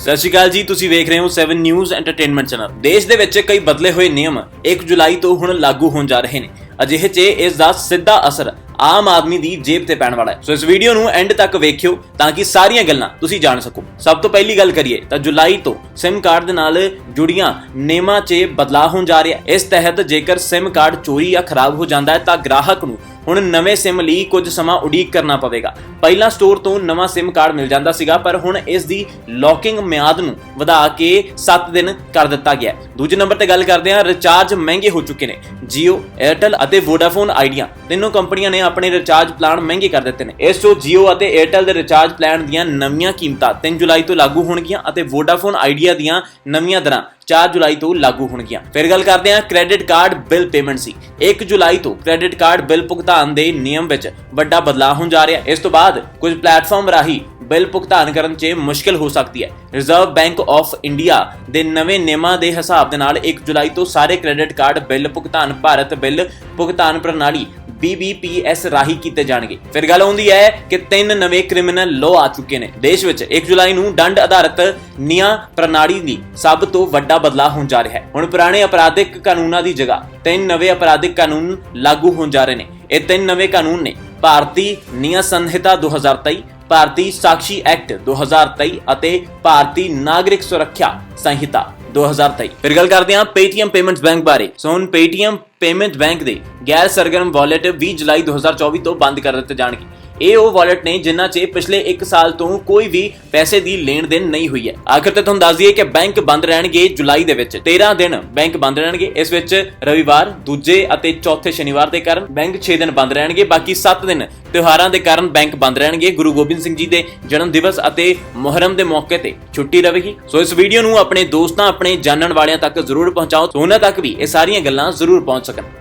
ਸਤਿ ਸ਼੍ਰੀ ਅਕਾਲ ਜੀ, ਤੁਸੀਂ ਵੇਖ ਰਹੇ ਹੋ 7 ਨਿਊਜ਼ ਐਂਟਰਟੇਨਮੈਂਟ ਚੈਨਲ। ਦੇਸ਼ ਦੇ ਵਿੱਚ ਕਈ ਬਦਲੇ ਹੋਏ ਨਿਯਮ 1 ਜੁਲਾਈ ਤੋਂ ਹੁਣ ਲਾਗੂ ਹੋਣ ਜਾ ਰਹੇ ਨੇ। ਅਜਿਹੇ 'ਚ ਇਸ ਦਾ ਸਿੱਧਾ ਅਸਰ ਆਮ ਆਦਮੀ ਦੀ ਜੇਬ ਤੇ ਪੈਣ ਵਾਲਾ ਹੈ। ਸੋ ਇਸ ਵੀਡੀਓ ਨੂੰ ਐਂਡ ਤੱਕ ਵੇਖਿਓ ਤਾਂ ਕਿ ਸਾਰੀਆਂ ਗੱਲਾਂ ਤੁਸੀਂ ਜਾਣ ਸਕੋ। ਸਭ ਤੋਂ ਪਹਿਲੀ ਗੱਲ ਕਰੀਏ ਤਾਂ ਜੁਲਾਈ ਤੋਂ SIM ਕਾਰਡ ਦੇ ਨਾਲ ਜੁੜੀਆਂ ਨਿਯਮਾਂ 'ਚ ਬਦਲਾਅ ਹੋਣ ਜਾ ਰਿਹਾ ਇਸ ਤਹਿਤ ਜੇਕਰ SIM ਕਾਰਡ ਚੋਰੀ ਜਾਂ ਖਰਾਬ ਹੋ ਜਾਂਦਾ ਹੈ ਤਾਂ ਗ੍ਰਾਹਕ ਨੂੰ ਹੁਣ ਨਵੇਂ SIM ਲਈ ਕੁਝ ਸਮਾਂ ਉਡੀਕ ਕਰਨਾ ਪਵੇਗਾ। ਪਹਿਲਾਂ ਸਟੋਰ ਤੋਂ ਨਵਾਂ SIM ਕਾਰਡ ਮਿਲ ਜਾਂਦਾ ਸੀਗਾ, ਪਰ ਹੁਣ ਇਸ ਦੀ ਲੌਕਿੰਗ ਮਿਆਦ ਨੂੰ ਵਧਾ ਕੇ 7 ਦਿਨ ਕਰ ਦਿੱਤਾ ਗਿਆ ਦੂਜੇ ਨੰਬਰ ਤੇ ਗੱਲ ਕਰਦੇ ਹਾਂ ਰਿਚਾਰਜ ਮਹਿੰਗੇ ਹੋ ਚੁੱਕੇ ਨੇ। Jio, Airtel ਅਤੇ Vodafone ਆਈਡੀਆ ਤਿੰਨੋਂ ਕੰਪਨੀਆਂ ਨੇ ਆਪਣੇ ਰਿਚਾਰਜ ਪਲਾਨ ਮਹਿੰਗੇ ਕਰ ਦਿੱਤੇ ਨੇ। ਇਸ ਤੋਂ Jio ਅਤੇ Airtel ਦੇ ਰਿਚਾਰਜ ਪਲਾਨ ਦੀਆਂ ਨਵੀਆਂ ਕੀਮਤਾਂ 3 ਜੁਲਾਈ ਤੋਂ ਲਾਗੂ ਹੋਣਗੀਆਂ ਅਤੇ Vodafone ਆਈਡੀਆ ਦੀਆਂ ਨਵੀਆਂ ਦਰਾਂ 4 ਜੁਲਾਈ ਤੋਂ ਲਾਗੂ ਹੋਣਗੀਆਂ। ਫਿਰ ਗੱਲ ਕਰਦੇ ਹਾਂ ਕ੍ਰੈਡਿਟ ਕਾਰਡ ਬਿੱਲ ਪੇਮੈਂਟ ਸੀ 1 ਜੁਲਾਈ ਤੋਂ ਕ੍ਰੈਡਿਟ ਕਾਰਡ ਬਿੱਲ ਭੁਗਤਾਨ ਦੇ ਨਿਯਮ ਵਿੱਚ ਵੱਡਾ ਬਦਲਾਅ ਹੋਣ ਜਾ ਰਿਹਾ। ਹੈ ਇਸ ਤੋਂ ਬਾਅਦ ਕੁਝ ਪਲੇਟਫਾਰਮ ਰਾਹੀਂ ਬਿੱਲ ਭੁਗਤਾਨ ਕਰਨ 'ਚ ਮੁਸ਼ਕਲ ਹੋ ਸਕਦੀ ਹੈ। ਰਿਜ਼ਰਵ ਬੈਂਕ ਆਫ ਇੰਡੀਆ ਦੇ ਨਵੇਂ ਨਿਯਮਾਂ ਦੇ ਹਿਸਾਬ ਦੇ ਨਾਲ 1 ਜੁਲਾਈ ਤੋਂ ਸਾਰੇ ਕ੍ਰੈਡਿਟ ਕਾਰਡ ਬਿੱਲ ਭੁਗਤਾਨ ਭਾਰਤ ਬਿੱਲ ਭੁਗਤਾਨ ਪ੍ਰਣਾਲੀ BBPS ਰਾਹੀਂ ਕੀਤੇ ਜਾਣਗੇ। ਫਿਰ ਗੱਲ ਆਉਂਦੀ ਹੈ ਕਿ ਤਿੰਨ ਨਵੇਂ ਕ੍ਰਿਮੀਨਲ ਲਾਅ ਆ ਚੁੱਕੇ ਨੇ। ਦੇਸ਼ ਵਿੱਚ 1 ਜੁਲਾਈ ਨੂੰ ਦੰਡ ਆਧਾਰਿਤ ਨਿਆਂ ਪ੍ਰਣਾਲੀ ਦੀ ਸਭ ਤੋਂ ਵੱਡਾ ਬਦਲਾਅ ਹੋਣ ਜਾ ਰਿਹਾ ਹੈ। ਹੁਣ ਪੁਰਾਣੇ ਅਪਰਾਧਿਕ ਕਾਨੂੰਨਾਂ ਦੀ ਜਗ੍ਹਾ ਤਿੰਨ ਨਵੇਂ ਅਪਰਾਧਿਕ ਕਾਨੂੰਨ ਲਾਗੂ ਹੋਣ ਜਾ ਰਹੇ ਨੇ। ਇਹ ਤਿੰਨ ਨਵੇਂ ਕਾਨੂੰਨ ਨੇ। ਭਾਰਤੀ ਨਿਆਂ ਸੰਹਿਤਾ 2023 ਭਾਰਤੀ ਸਾਕਸ਼ੀ ਐਕਟ 2023 ਅਤੇ ਭਾਰਤੀ ਨਾਗਰਿਕ ਸੁਰੱਖਿਆ ਸੰਹਿਤਾ 2023 ਫਿਰ ਗੱਲ ਕਰਦੇ ਹਾਂ ਪੇਟੀਐਮ Payments ਬੈਂਕ ਬਾਰੇ। ਸੋ ਹੁਣ Paytm ਪੇਮੈਂਟ ਬੈਂਕ ਦੇ ਗੈਰ ਸਰਗਰਮ ਵਾਲਟ 20 ਜੁਲਾਈ 2024 ਤੋਂ ਬੰਦ ਕਰ ਦਿੱਤੇ ਜਾਣਗੇ। ਇਹ ਉਹ ਵਾਲਟ ਨੇ ਜਿਨ੍ਹਾਂ 'ਚ ਪਿਛਲੇ 1 ਸਾਲ ਤੋਂ ਕੋਈ ਵੀ ਪੈਸੇ ਦੀ ਲੈਣ ਦੇਣ ਨਹੀਂ ਹੋਈ ਹੈ। ਆਖਰ ਤੇ ਤੁਹਾਨੂੰ ਦੱਸ ਦਈਏ ਕਿ ਬੈਂਕ ਬੰਦ ਰਹਿਣਗੇ ਜੁਲਾਈ ਦੇ ਵਿੱਚ। 13 ਦਿਨ ਬੈਂਕ ਬੰਦ ਰਹਿਣਗੇ। ਇਸ ਵਿੱਚ ਰਵਿਵਾਰ, ਦੂਜੇ ਅਤੇ ਚੌਥੇ ਸ਼ਨੀਵਾਰ ਦੇ ਕਾਰਨ ਬੈਂਕ 6 ਦਿਨ ਬੰਦ ਰਹਿਣਗੇ। ਬਾਕੀ 7 ਦਿਨ ਤਿਉਹਾਰਾਂ ਦੇ ਕਾਰਨ ਬੈਂਕ ਬੰਦ ਰਹਿਣਗੇ। ਗੁਰੂ ਗੋਬਿੰਦ ਸਿੰਘ ਜੀ ਦੇ ਜਨਮ ਦਿਵਸ ਅਤੇ ਮੁਹਰਮ ਦੇ ਮੌਕੇ ਤੇ ਛੁੱਟੀ ਰਹੇਗੀ ਸੋ ਇਸ ਵੀਡੀਓ ਨੂੰ ਆਪਣੇ ਦੋਸਤਾਂ, ਆਪਣੇ ਜਾਣਨ ਵਾਲਿਆਂ ਤੱਕ ਜ਼ਰੂਰ ਪਹੁੰਚਾਓ। ਸੋ ਉਹਨਾਂ ਤੱਕ ਵੀ ਇਹ ਸਾਰੀਆਂ ਗੱਲਾਂ ਜ਼ਰੂਰ ਪਹੁੰਚ Пока.